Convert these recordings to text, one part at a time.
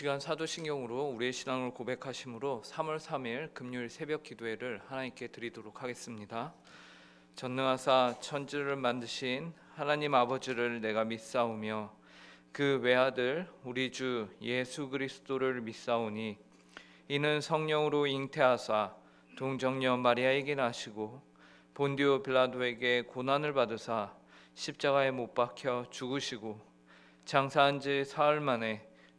시간 사도신경으로 우리의 신앙을 고백하심으로 3월 3일 금요일 새벽 기도회를 하나님께 드리도록 하겠습니다. 전능하사 천지를 만드신 하나님 아버지를 내가 믿사오며 그 외아들 우리 주 예수 그리스도를 믿사오니 이는 성령으로 잉태하사 동정녀 마리아에게 나시고 본디오 빌라도에게 고난을 받으사 십자가에 못 박혀 죽으시고 장사한 지 사흘 만에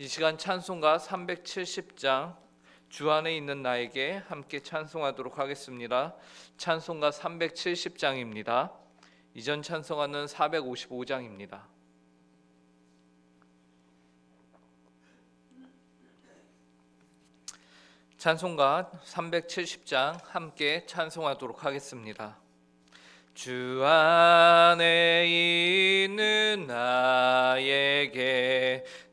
이 시간 찬송가 370장 주 안에 있는 나에게 함께 찬송하도록 하겠습니다. 찬송가 370장입니다. 이전 찬송가는 455장입니다. 찬송가 370장 함께 찬송하도록 하겠습니다. 주 안에 있는 나에게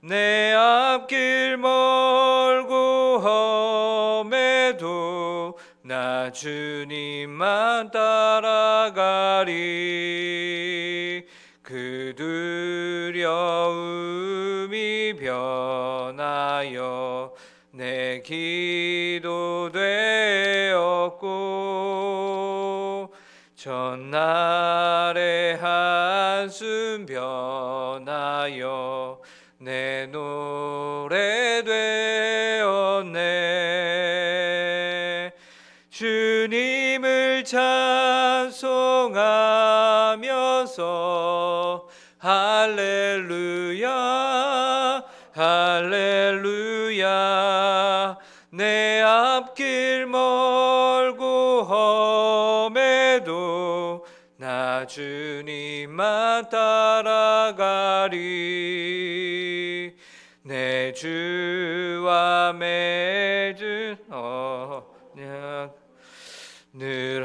내 앞길 멀고 험해도 나 주님만 따라가리. 그 두려움이 변하여 내 기도 되었고 전날 찬송하면서 할렐루야 할렐루야. 내 앞길 멀고 험해도 나 주님만 따라가리. 내 주와 맺은 언약 늘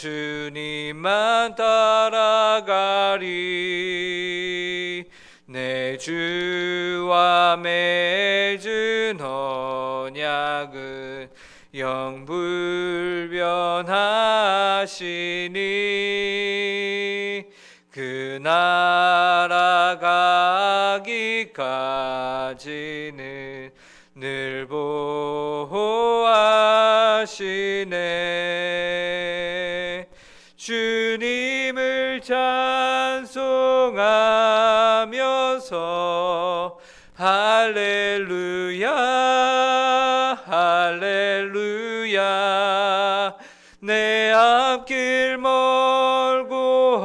주님만 따라가리. 내 주와 맺은 언약은 영불변하시니 그 나라 가기까지는 늘 보호하시네 할렐루야 할렐루야. 내 앞길 멀고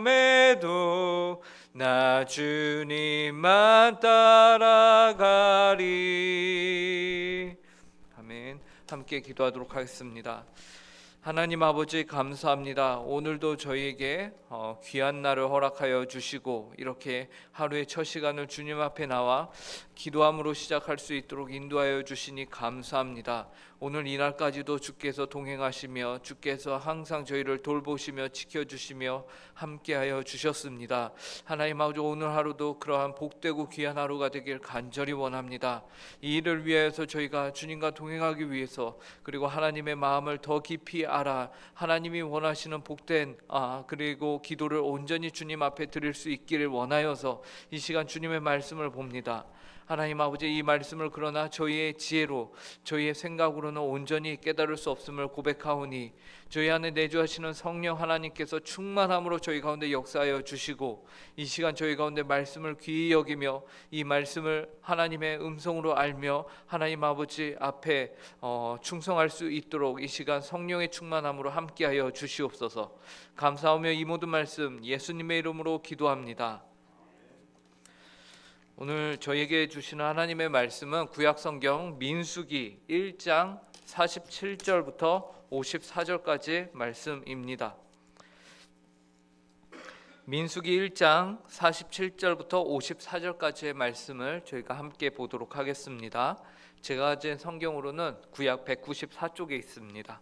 험해도 나 주님만 따라가리. 아멘. 함께 기도하도록 하겠습니다 하나님 아버지 감사합니다. 오늘도 저희에게 어, 귀한 날을 허락하여 주시고 이렇게 하루의 첫 시간을 주님 앞에 나와 기도함으로 시작할 수 있도록 인도하여 주시니 감사합니다. 오늘 이날까지도 주께서 동행하시며 주께서 항상 저희를 돌보시며 지켜주시며 함께하여 주셨습니다. 하나님 아버지 오늘 하루도 그러한 복되고 귀한 하루가 되길 간절히 원합니다. 이 일을 위하여서 저희가 주님과 동행하기 위해서 그리고 하나님의 마음을 더 깊이 알아 하나님이 원하시는 복된 아 그리고 기도를 온전히 주님 앞에 드릴 수 있기를 원하여서 이 시간 주님의 말씀을 봅니다. 하나님 아버지 이 말씀을 그러나 저희의 지혜로 저희의 생각으로는 온전히 깨달을 수 없음을 고백하오니 저희 안에 내주하시는 성령 하나님께서 충만함으로 저희 가운데 역사하여 주시고 이 시간 저희 가운데 말씀을 귀히 여기며 이 말씀을 하나님의 음성으로 알며 하나님 아버지 앞에 어, 충성할 수 있도록 이 시간 성령의 충만함으로 함께하여 주시옵소서 감사하며 이 모든 말씀 예수님의 이름으로 기도합니다. 오늘 저에게 주시는 하나님의 말씀은 구약 성경 민수기 1장 47절부터 54절까지 말씀입니다. 민수기 1장 47절부터 54절까지의 말씀을 저희가 함께 보도록 하겠습니다. 제가 가진 성경으로는 구약 194쪽에 있습니다.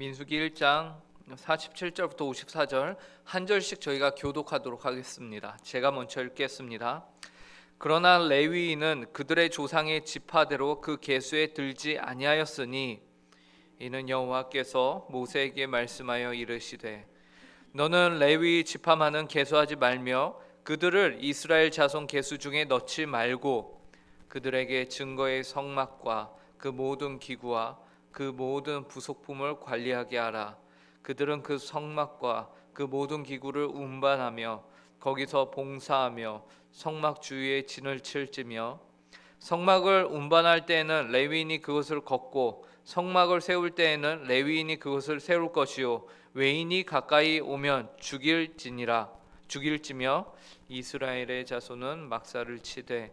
민수기 1장 47절부터 54절 한 절씩 저희가 교독하도록 하겠습니다. 제가 먼저 읽겠습니다. 그러나 레위인은 그들의 조상의 지파대로 그 계수에 들지 아니하였으니 이는 여호와께서 모세에게 말씀하여 이르시되 너는 레위 지파만은 계수하지 말며 그들을 이스라엘 자손 계수 중에 넣지 말고 그들에게 증거의 성막과 그 모든 기구와 그 모든 부속품을 관리하게 하라. 그들은 그 성막과 그 모든 기구를 운반하며 거기서 봉사하며 성막 주위에 진을 칠지며 성막을 운반할 때에는 레위인이 그것을 걷고 성막을 세울 때에는 레위인이 그것을 세울 것이요 외인이 가까이 오면 죽일지니라 죽일지며 이스라엘의 자손은 막사를 치되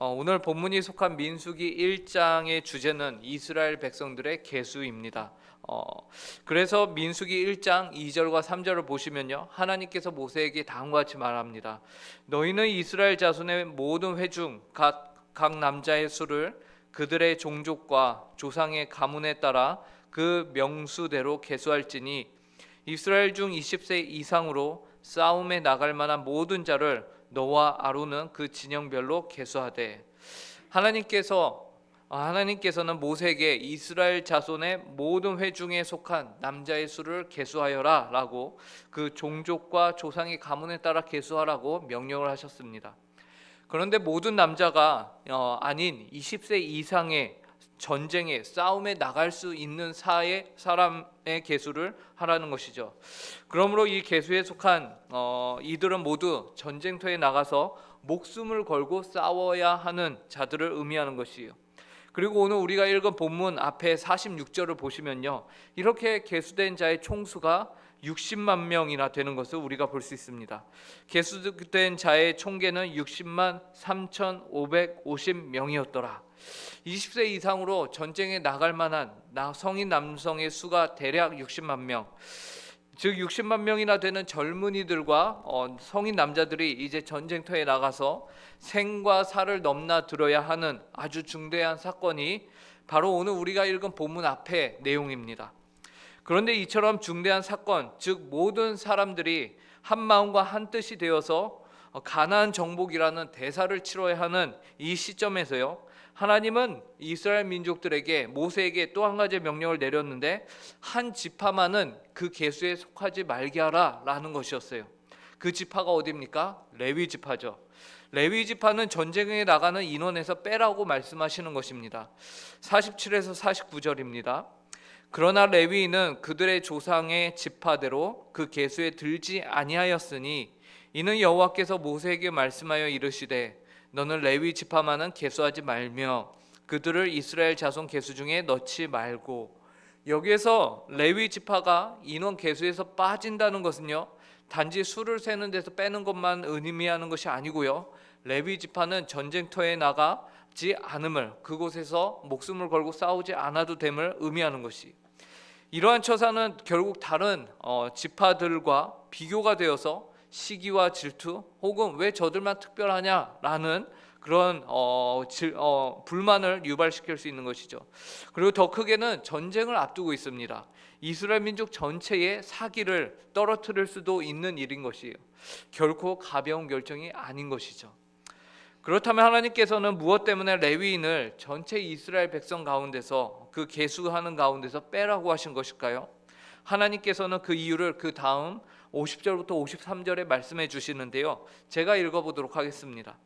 어, 오늘 본문이 속한 민수기 1장의 주제는 이스라엘 백성들의 계수입니다. 어, 그래서 민수기 1장 2절과 3절을 보시면요. 하나님께서 모세에게 다음과 같이 말합니다. 너희는 이스라엘 자손의 모든 회중 각, 각 남자의 수를 그들의 종족과 조상의 가문에 따라 그 명수대로 계수할지니 이스라엘 중 20세 이상으로 싸움에 나갈 만한 모든 자를 너와 아론은 그 진영별로 계수하되 하나님께서 아, 하나님께서는 모세에게 이스라엘 자손의 모든 회중에 속한 남자의 수를 계수하여라라고 그 종족과 조상의 가문에 따라 계수하라고 명령을 하셨습니다. 그런데 모든 남자가 어, 아닌 20세 이상의 전쟁에 싸움에 나갈 수 있는 사의 사람의 계수를 하라는 것이죠. 그러므로 이 계수에 속한 어, 이들은 모두 전쟁터에 나가서 목숨을 걸고 싸워야 하는 자들을 의미하는 것이에요. 그리고 오늘 우리가 읽은 본문 앞에 46절을 보시면요. 이렇게 계수된 자의 총수가 60만 명이나 되는 것을 우리가 볼 수 있습니다. 계수된 자의 총계는 60만 3,550명이었더라. 20세 이상으로 전쟁에 나갈 만한 성인 남성의 수가 대략 60만 명. 즉 60만 명이나 되는 젊은이들과 어, 성인 남자들이 이제 전쟁터에 나가서 생과 사를 넘나들어야 하는 아주 중대한 사건이 바로 오늘 우리가 읽은 본문 앞에 내용입니다. 그런데 이처럼 중대한 사건, 즉 모든 사람들이 한 마음과 한 뜻이 되어서 가나안 정복이라는 대사를 치러야 하는 이 시점에서요. 하나님은 이스라엘 민족들에게 모세에게 또 한 가지 명령을 내렸는데 한 지파만은 그 계수에 속하지 말게 하라라는 것이었어요. 그 지파가 어디입니까? 레위 지파죠. 레위 지파는 전쟁에 나가는 인원에서 빼라고 말씀하시는 것입니다. 47에서 49절입니다. 그러나 레위인은 그들의 조상의 지파대로 그 계수에 들지 아니하였으니 이는 여호와께서 모세에게 말씀하여 이르시되 너는 레위 지파만은 계수하지 말며 그들을 이스라엘 자손 계수 중에 넣지 말고 여기에서 레위 지파가 인원 계수에서 빠진다는 것은요 단지 수를 세는 데서 빼는 것만 의미하는 것이 아니고요 레위 지파는 전쟁터에 나가 지 않음을 그곳에서 목숨을 걸고 싸우지 않아도 됨을 의미하는 것이 이러한 처사는 결국 다른 어, 지파들과 비교가 되어서 시기와 질투 혹은 왜 저들만 특별하냐라는 그런 어, 질, 어, 불만을 유발시킬 수 있는 것이죠. 그리고 더 크게는 전쟁을 앞두고 있습니다. 이스라엘 민족 전체의 사기를 떨어뜨릴 수도 있는 일인 것이에요. 결코 가벼운 결정이 아닌 것이죠. 그렇다면 하나님께서는 무엇 때문에 레위인을 전체 이스라엘 백성 가운데서 그 계수하는 가운데서 빼라고 하신 것일까요? 하나님께서는 그 이유를 그 다음 50절부터 53절에 말씀해 주시는데요. 제가 읽어 보도록 하겠습니다.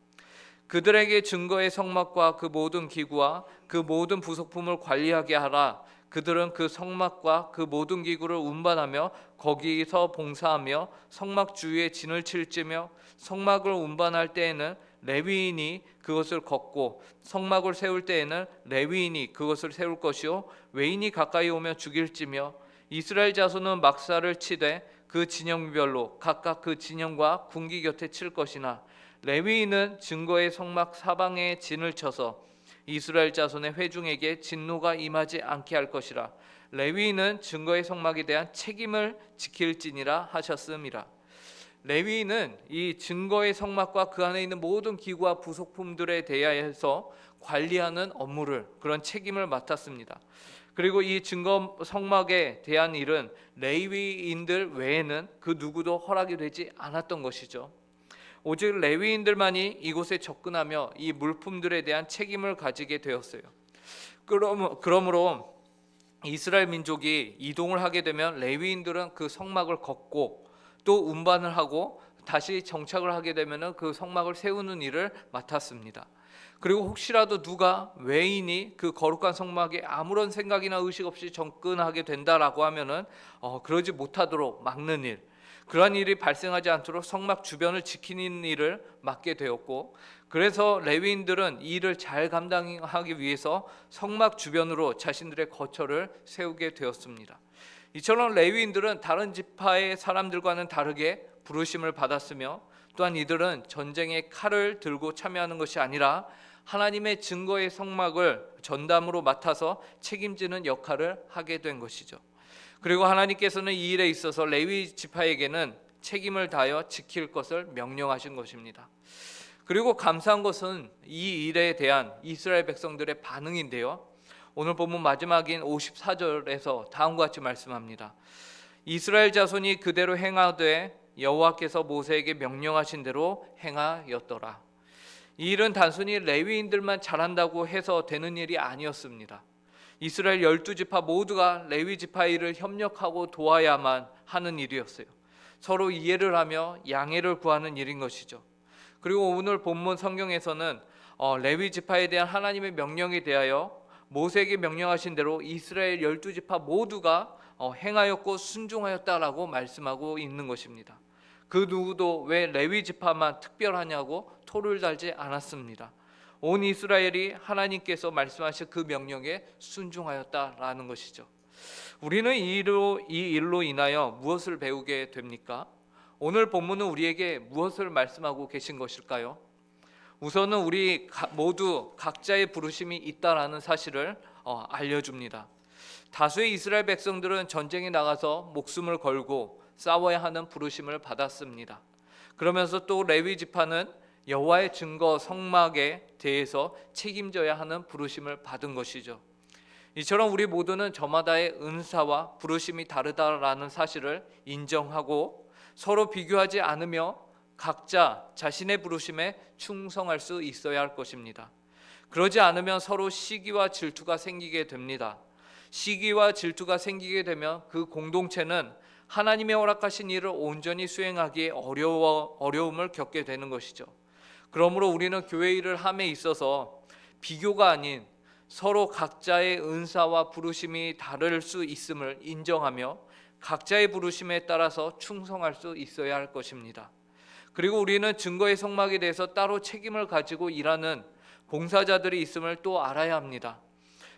그들에게 증거의 성막과 그 모든 기구와 그 모든 부속품을 관리하게 하라. 그들은 그 성막과 그 모든 기구를 운반하며 거기서 봉사하며 성막 주위에 진을 칠지며 성막을 운반할 때에는 레위인이 그것을 걷고 성막을 세울 때에는 레위인이 그것을 세울 것이요 외인이 가까이 오면 죽일지며 이스라엘 자손은 막사를 치되 그 진영별로 각각 그 진영과 군기 곁에 칠 것이나 레위인은 증거의 성막 사방에 진을 쳐서 이스라엘 자손의 회중에게 진노가 임하지 않게 할 것이라 레위인은 증거의 성막에 대한 책임을 지킬지니라 하셨음이라 레위인은 이 증거의 성막과 그 안에 있는 모든 기구와 부속품들에 대하여서 관리하는 업무를 그런 책임을 맡았습니다. 그리고 이 증거 성막에 대한 일은 레위인들 외에는 그 누구도 허락이 되지 않았던 것이죠. 오직 레위인들만이 이곳에 접근하며 이 물품들에 대한 책임을 가지게 되었어요. 그러므로 이스라엘 민족이 이동을 하게 되면 레위인들은 그 성막을 걷고 또 운반을 하고 다시 정착을 하게 되면은 그 성막을 세우는 일을 맡았습니다. 그리고 혹시라도 누가 외인이 그 거룩한 성막에 아무런 생각이나 의식 없이 접근하게 된다라고 하면은 어, 그러지 못하도록 막는 일, 그러한 일이 발생하지 않도록 성막 주변을 지키는 일을 맡게 되었고, 그래서 레위인들은 이 일을 잘 감당하기 위해서 성막 주변으로 자신들의 거처를 세우게 되었습니다. 이처럼 레위인들은 다른 지파의 사람들과는 다르게 부르심을 받았으며 또한 이들은 전쟁의 칼을 들고 참여하는 것이 아니라 하나님의 증거의 성막을 전담으로 맡아서 책임지는 역할을 하게 된 것이죠. 그리고 하나님께서는 이 일에 있어서 레위 지파에게는 책임을 다하여 지킬 것을 명령하신 것입니다. 그리고 감사한 것은 이 일에 대한 이스라엘 백성들의 반응인데요. 오늘 본문 마지막인 54절에서 다음과 같이 말씀합니다. 이스라엘 자손이 그대로 행하되 여호와께서 모세에게 명령하신 대로 행하였더라. 이 일은 단순히 레위인들만 잘한다고 해서 되는 일이 아니었습니다. 이스라엘 열두 지파 모두가 레위 지파 일을 협력하고 도와야만 하는 일이었어요. 서로 이해를 하며 양해를 구하는 일인 것이죠. 그리고 오늘 본문 성경에서는 어, 레위 지파에 대한 하나님의 명령에 대하여 모세에게 명령하신 대로 이스라엘 열두 지파 모두가 어, 행하였고 순종하였다라고 말씀하고 있는 것입니다. 그 누구도 왜 레위 지파만 특별하냐고 토를 달지 않았습니다. 온 이스라엘이 하나님께서 말씀하신 그 명령에 순종하였다라는 것이죠. 우리는 이 일로 이 일로 인하여 무엇을 배우게 됩니까? 오늘 본문은 우리에게 무엇을 말씀하고 계신 것일까요? 우선은 우리 모두 각자의 부르심이 있다라는 사실을 어, 알려줍니다. 다수의 이스라엘 백성들은 전쟁에 나가서 목숨을 걸고 싸워야 하는 부르심을 받았습니다. 그러면서 또 레위 지파는 여호와의 증거 성막에 대해서 책임져야 하는 부르심을 받은 것이죠. 이처럼 우리 모두는 저마다의 은사와 부르심이 다르다라는 사실을 인정하고 서로 비교하지 않으며 각자 자신의 부르심에 충성할 수 있어야 할 것입니다. 그러지 않으면 서로 시기와 질투가 생기게 됩니다. 시기와 질투가 생기게 되면 그 공동체는 하나님의 허락하신 일을 온전히 수행하기에 어려워 어려움을 겪게 되는 것이죠. 그러므로 우리는 교회 일을 함에 있어서 비교가 아닌 서로 각자의 은사와 부르심이 다를 수 있음을 인정하며 각자의 부르심에 따라서 충성할 수 있어야 할 것입니다. 그리고 우리는 증거의 성막에 대해서 따로 책임을 가지고 일하는 봉사자들이 있음을 또 알아야 합니다.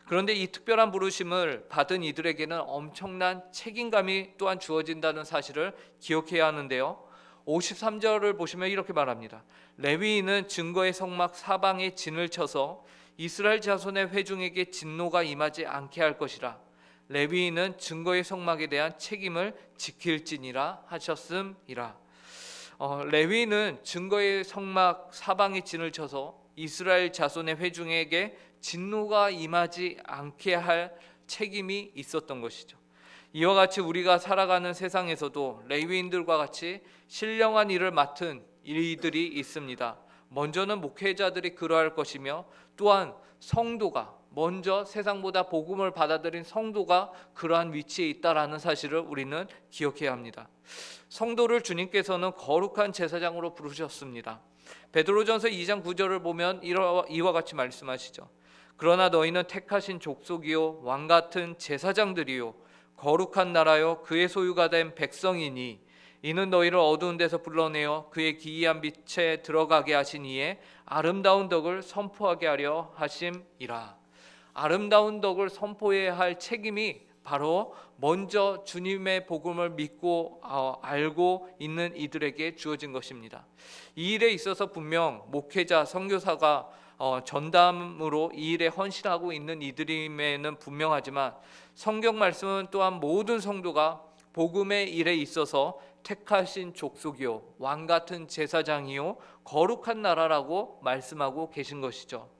그런데 이 특별한 부르심을 받은 이들에게는 엄청난 책임감이 또한 주어진다는 사실을 기억해야 하는데요. 53절을 보시면 이렇게 말합니다. 레위인은 증거의 성막 사방에 진을 쳐서 이스라엘 자손의 회중에게 진노가 임하지 않게 할 것이라. 레위인은 증거의 성막에 대한 책임을 지킬지니라 하셨음이라. 어, 레위인은 증거의 성막 사방에 진을 쳐서 이스라엘 자손의 회중에게 진노가 임하지 않게 할 책임이 있었던 것이죠. 이와 같이 우리가 살아가는 세상에서도 레위인들과 같이 신령한 일을 맡은 이들이 있습니다. 먼저는 목회자들이 그러할 것이며 또한 성도가 먼저 세상보다 복음을 받아들인 성도가 그러한 위치에 있다라는 사실을 우리는 기억해야 합니다. 성도를 주님께서는 거룩한 제사장으로 부르셨습니다. 베드로전서 2장 9절을 보면 이와 같이 말씀하시죠. 그러나 너희는 택하신 족속이요 왕 같은 제사장들이요 거룩한 나라요 그의 소유가 된 백성이니 이는 너희를 어두운 데서 불러내어 그의 기이한 빛에 들어가게 하신 이에 아름다운 덕을 선포하게 하려 하심이라. 아름다운 덕을 선포해야 할 책임이 바로 먼저 주님의 복음을 믿고 어, 알고 있는 이들에게 주어진 것입니다. 이 일에 있어서 분명 목회자, 선교사가 어, 전담으로 이 일에 헌신하고 있는 이들임에는 분명하지만 성경 말씀은 또한 모든 성도가 복음의 일에 있어서 택하신 족속이요 왕 같은 제사장이요 거룩한 나라라고 말씀하고 계신 것이죠.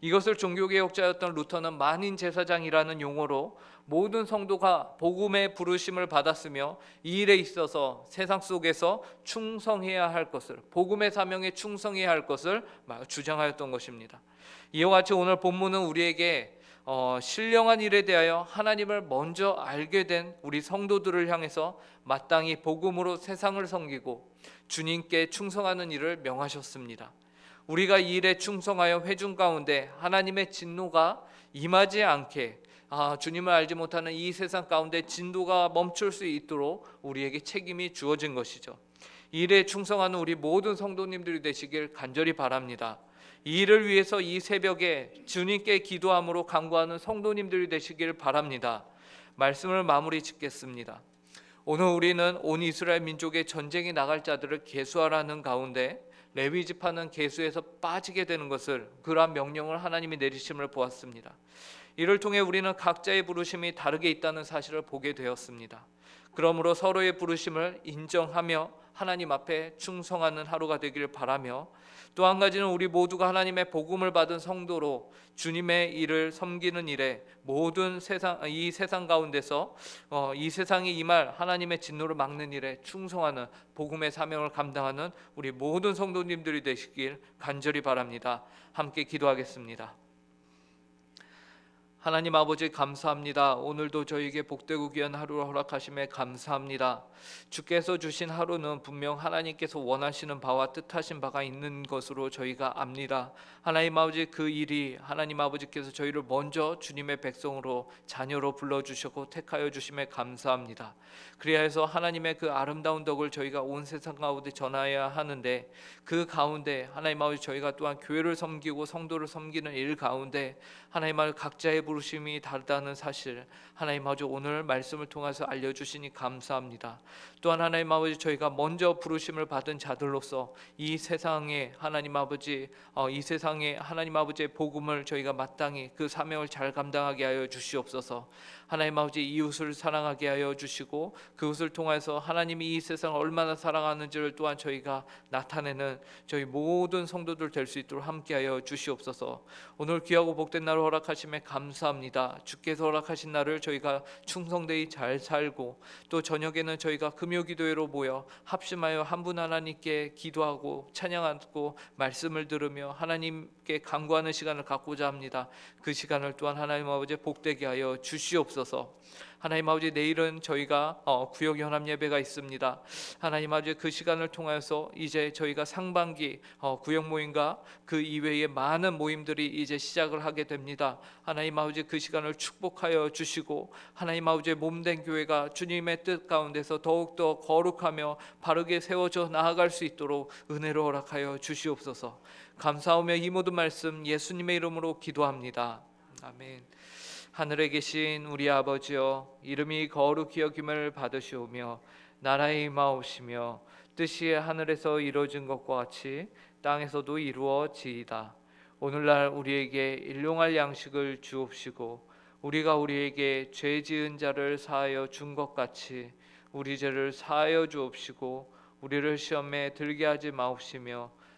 이것을 종교개혁자였던 루터는 만인 제사장이라는 용어로 모든 성도가 복음의 부르심을 받았으며 이 일에 있어서 세상 속에서 충성해야 할 것을 복음의 사명에 충성해야 할 것을 주장하였던 것입니다. 이와 같이 오늘 본문은 우리에게 어, 신령한 일에 대하여 하나님을 먼저 알게 된 우리 성도들을 향해서 마땅히 복음으로 세상을 섬기고 주님께 충성하는 일을 명하셨습니다. 우리가 이 일에 충성하여 회중 가운데 하나님의 진노가 임하지 않게 아, 주님을 알지 못하는 이 세상 가운데 진도가 멈출 수 있도록 우리에게 책임이 주어진 것이죠. 이 일에 충성하는 우리 모든 성도님들이 되시길 간절히 바랍니다. 이 일을 위해서 이 새벽에 주님께 기도함으로 간구하는 성도님들이 되시길 바랍니다. 말씀을 마무리 짓겠습니다. 오늘 우리는 온 이스라엘 민족의 전쟁에 나갈 자들을 계수하라는 가운데 레위 지파는 계수에서 빠지게 되는 것을 그러한 명령을 하나님이 내리심을 보았습니다. 이를 통해 우리는 각자의 부르심이 다르게 있다는 사실을 보게 되었습니다. 그러므로 서로의 부르심을 인정하며 하나님 앞에 충성하는 하루가 되기를 바라며 또 한 가지는 우리 모두가 하나님의 복음을 받은 성도로 주님의 일을 섬기는 일에 모든 세상 이 세상 가운데서 어, 이 세상에 임할 하나님의 진노를 막는 일에 충성하는 복음의 사명을 감당하는 우리 모든 성도님들이 되시길 간절히 바랍니다. 함께 기도하겠습니다. 하나님 아버지 감사합니다. 오늘도 저에게 복되고 귀한 하루를 허락하심에 감사합니다. 주께서 주신 하루는 분명 하나님께서 원하시는 바와 뜻하신 바가 있는 것으로 저희가 압니다. 하나님 아버지 그 일이 하나님 아버지께서 저희를 먼저 주님의 백성으로 자녀로 불러 주셨고 택하여 주심에 감사합니다. 그리하여서 하나님의 그 아름다운 덕을 저희가 온 세상 가운데 전하여야 하는데 그 가운데 하나님 아버지 저희가 또한 교회를 섬기고 성도를 섬기는 일 가운데 하나님 아버지 각자의 부르심이 다르다는 사실 하나님 아버지 오늘 말씀을 통해서 알려주시니 감사합니다. 또한 하나님 아버지 저희가 먼저 부르심을 받은 자들로서 이 세상에 하나님 아버지 어, 이 세상에 하나님 아버지의 복음을 저희가 마땅히 그 사명을 잘 감당하게 하여 주시옵소서. 하나님 아버지 이웃을 사랑하게 하여 주시고 그것을 통해서 하나님이 이 세상을 얼마나 사랑하는지를 또한 저희가 나타내는 저희 모든 성도들 될 수 있도록 함께하여 주시옵소서. 오늘 귀하고 복된 날을 허락하심에 감사 합니다. 주께서 허락하신 날을 저희가 충성되이 잘 살고 또 저녁에는 저희가 금요 기도회로 모여 합심하여 한 분 하나님께 기도하고 찬양하고 말씀을 들으며 하나님 께 간구하는 시간을 갖고자 합니다. 그 시간을 또한 하나님 아버지 복되게 하여 주시옵소서. 하나님 아버지 내일은 저희가 어, 구역 연합 예배가 있습니다. 하나님 아버지 그 시간을 통하여서 이제 저희가 상반기 어, 구역 모임과 그 이외의 많은 모임들이 이제 시작을 하게 됩니다. 하나님 아버지 그 시간을 축복하여 주시고 하나님 아버지의 몸된 교회가 주님의 뜻 가운데서 더욱 더 거룩하며 바르게 세워져 나아갈 수 있도록 은혜로 허락하여 주시옵소서. 감사하며 이 모든 말씀 예수님의 이름으로 기도합니다. 아멘. 하늘에 계신 우리 아버지여 이름이 거룩히 여김을 받으시오며 나라의 임하옵시며 뜻이 하늘에서 이루어진 것과 같이 땅에서도 이루어지이다. 오늘날 우리에게 일용할 양식을 주옵시고 우리가 우리에게 죄 지은 자를 사하여 준 것 같이 우리 죄를 사하여 주옵시고 우리를 시험에 들게 하지 마옵시며